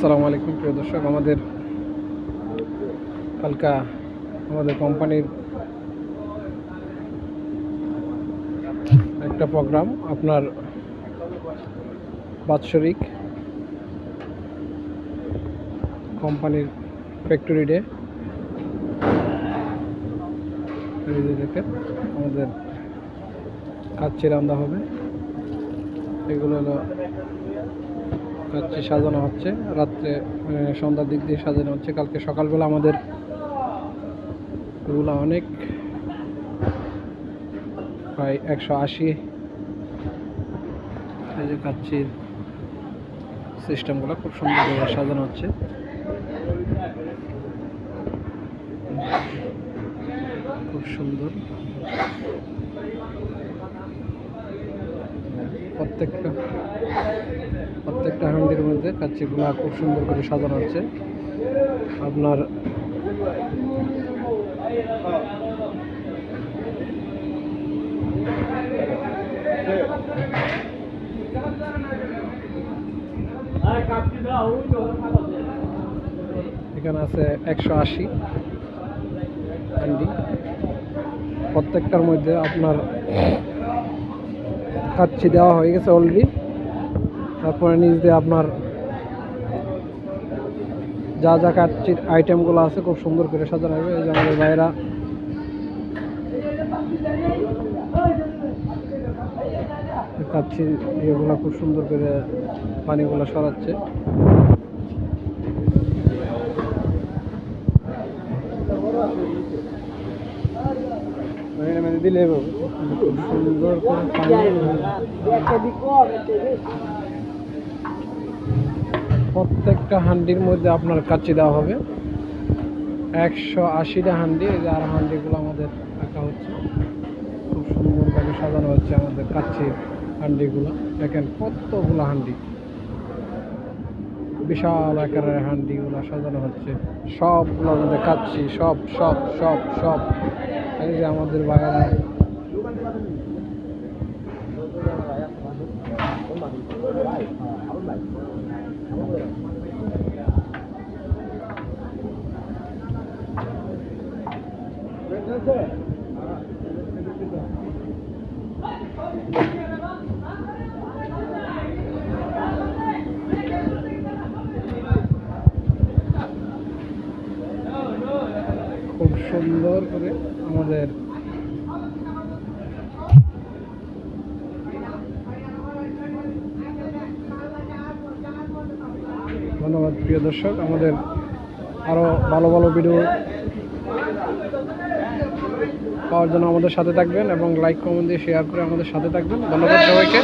আসসালামু আলাইকুম, প্রিয় দর্শক। আমাদের কালকা, আমাদের কোম্পানির একটা প্রোগ্রাম, আপনার বাৎসরিক কোম্পানির ফ্যাক্টরি ডে। দেখেন, আমাদের কাচ্চি রান্না হবে এগুলো হলো কাচ্চি সাজানো হচ্ছে। রাত্রে সন্ধ্যার দিক দিয়ে সাজানো হচ্ছে। কালকে সকালবেলা আমাদের এগুলো অনেক। প্রায় একশো আশি যে কাচ্চির সিস্টেমগুলো খুব সুন্দর করে সাজানো হচ্ছে। খুব সুন্দর। প্রত্যেকটা প্রত্যেকটা হান্ডির মধ্যে কাচ্চিগুলো খুব সুন্দর করে সাজানো হচ্ছে। আপনার এখানে আছে একশো আশি প্রত্যেকটার মধ্যে আপনার কাচ্চি দেওয়া হয়ে গেছে অলরেডি তারপরে নিচ দিয়ে আপনার যা যা কাচ্চির আইটেমগুলো আছে, খুব সুন্দর করে সাজানো হবে। এই যে আমাদের ভাইয়েরা। কাচ্চি ইয়েগুলো খুব সুন্দর করে পানিগুলো সরাচ্ছে। দিলে প্রত্যেকটা হান্ডির মধ্যে আপনার কাচ্চি দেওয়া হবে। একশো আশিটা হান্ডি, এই যে আর হান্ডিগুলো আমাদের রাখা হচ্ছে। খুব সুন্দরভাবে সাজানো হচ্ছে আমাদের কাচ্চির হান্ডিগুলো। দেখেন কতগুলো হান্ডি। বিশাল আকারের হান্ডিগুলো সাজানো হচ্ছে। সবগুলো আমাদের কাচ্চি সব সব সব সব। এই যে আমাদের বাগানে খুব সুন্দর করে আমাদের ধন্যবাদ, প্রিয় দর্শক। আমাদের আরও ভালো ভালো ভিডিও পাওয়ার জন্য আমাদের সাথে থাকবেন এবং লাইক কমেন্ট দিয়ে শেয়ার করে আমাদের সাথে থাকবেন। ধন্যবাদ সবাইকে।